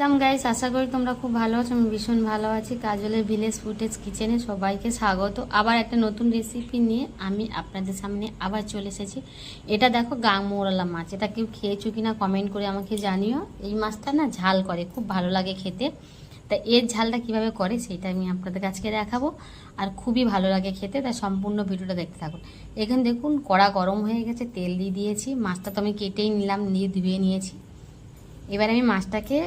Welcome guys, আশা করি তোমরা খুব ভালো আছো, আমি ভীষণ ভালো আছি। কাজলের ভিলেজ ফুটেজ কিচেনে সবাইকে স্বাগত। আবার একটা নতুন রেসিপি নিয়ে আমি আপনাদের সামনে আবার চলে এসেছি। এটা দেখো গাং মোড়ালা মাছ, এটা কেউ খেয়েছো কিনা কমেন্ট করে আমাকে জানিও। এই মাছটা না ঝাল করে, খুব ভালো লাগে খেতে। তা এর ঝালটা কীভাবে করে সেটা আমি আপনাদের আজকে দেখাবো। আর খুবই ভালো লাগে খেতে, তাই সম্পূর্ণ ভিডিওটা দেখতে থাকুন। এখানে দেখুন, কড়া গরম হয়ে গেছে, তেল দিয়ে দিয়েছি। মাছটা তো আমি কেটেই নিলাম, নিয়ে ধুয়ে নিয়েছি। এবার আমি মাছটাকে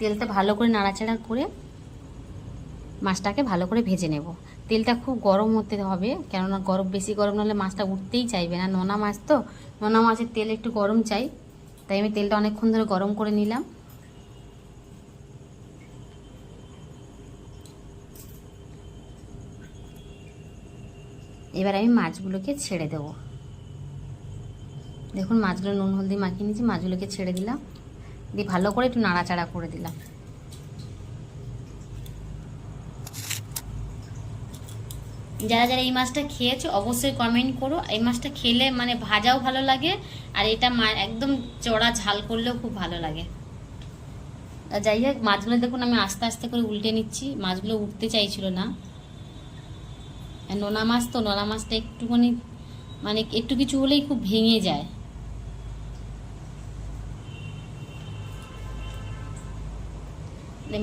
তেলটা ভালো করে নাড়াচাড়া করে মাছটাকে ভালো করে ভেজে নেব। তেলটা খুব গরম হতে হবে, কেননা গরম, বেশি গরম হলে মাছটা উঠতেই চাইবে না। নোনা মাছ তো, নোনা মাছের তেল একটু গরম চাই, তাই আমি তেলটা অনেকক্ষণ ধরে গরম করে নিলাম। এবার আমি মাছগুলোকে ছেড়ে দেব। দেখুন, মাছগুলো নুন, হলদি মাখিয়ে নিয়েছি, মাছগুলোকে ছেড়ে দিলাম। দিয়ে ভালো করে একটু নাড়াচাড়া করে দিলাম। যারা যারা এই মাছটা খেয়েছো, অবশ্যই কমেন্ট করো। এই মাছটা খেলে মানে ভাজাও ভালো লাগে, আর এটা একদম চড়া ঝাল করলেও খুব ভালো লাগে। যাই হোক, মাছগুলো দেখুন, আমি আস্তে আস্তে করে উল্টে নিচ্ছি। মাছগুলো উঠতে চাইছিল না। নোনা মাছ তো, নোনা মাছটা একটুখানি মানে একটু কিছু হলেই খুব ভেঙে যায়।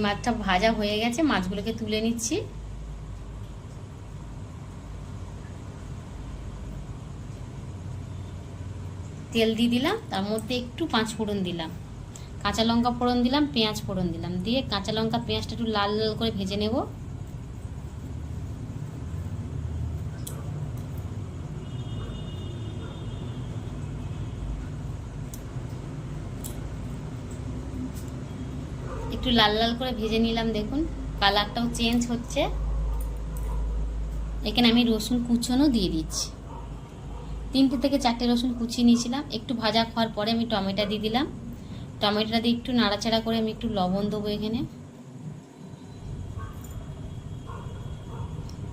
মাছটা ভাজা হয়ে গেছে, মাছগুলোকে তুলে নিচ্ছি। তেল দিয়ে দিলাম, তার মধ্যে একটু পাঁচ ফোড়ন দিলাম। কাঁচা লঙ্কা ফোড়ন দিলাম, পেঁয়াজ ফোড়ন দিলাম। দিয়ে কাঁচা লঙ্কা পেঁয়াজটা একটু লাল লাল করে ভেজে নেব। একটু লাল লাল করে ভেজে নিলাম, দেখুন। কালারটাও চেঞ্জ হচ্ছে। এখানে আমি রসুন কুচনও দিয়ে দিচ্ছি। তিনটে থেকে চারটে রসুন কুচিয়ে নিয়েছিলাম। একটু ভাজা খাওয়ার পরে আমি টমেটো দিয়ে দিলাম। টমেটোটা দিয়ে একটু নাড়াচাড়া করে আমি একটু লবণ দেবো এখানে।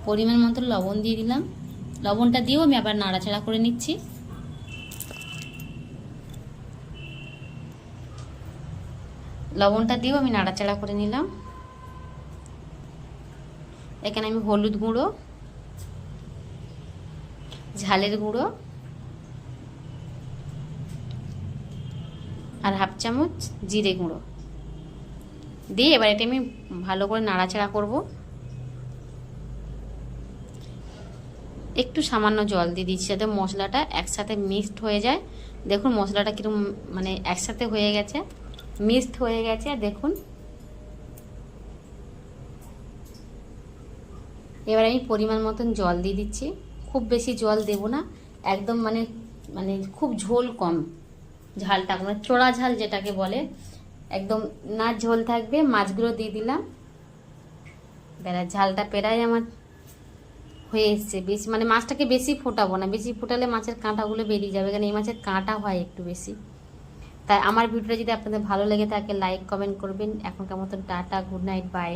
পরিমাণ মতো লবণ দিয়ে দিলাম। লবণটা দিয়েও আমি আবার নাড়াচাড়া করে নিচ্ছি। লবণটা দিয়েও আমি নাড়াচাড়া করে নিলাম। এখানে আমি হলুদ গুঁড়ো, ঝালের গুঁড়ো আর হাফ চামচ জিরে গুঁড়ো। দিয়ে এবার এটা আমি ভালো করে নাড়াচাড়া করব। একটু সামান্য জল দিয়ে দিচ্ছি যাতে মশলাটা একসাথে মিক্সড হয়ে যায়। দেখুন মশলাটা কীরকম মানে একসাথে হয়ে গেছে। মিক্সড হয়ে গেছে দেখুন। এবার আমি পরিমাণ মতন জল দিয়ে দিচ্ছি। খুব বেশি জল দেব না, একদম মানে মানে খুব ঝোল কম। ঝালটা মানে চড়া ঝাল যেটাকে বলে, একদম না ঝোল থাকবে, মাছগুলো দিয়ে দিলাম। বেলা ঝালটা পেরাই আমার হয়ে এসছে। বেশি মানে মাছটাকে বেশি ফোটাবো না, বেশি ফোটালে মাছের কাঁটাগুলো বেরিয়ে যাবে, কারণ এই মাছের কাঁটা হয় একটু বেশি। তাই আমার ভিডিওটা যদি আপনাদের ভালো লেগে থাকে লাইক কমেন্ট করবেন। এখনকার মতন টাটা গুড নাইট বাই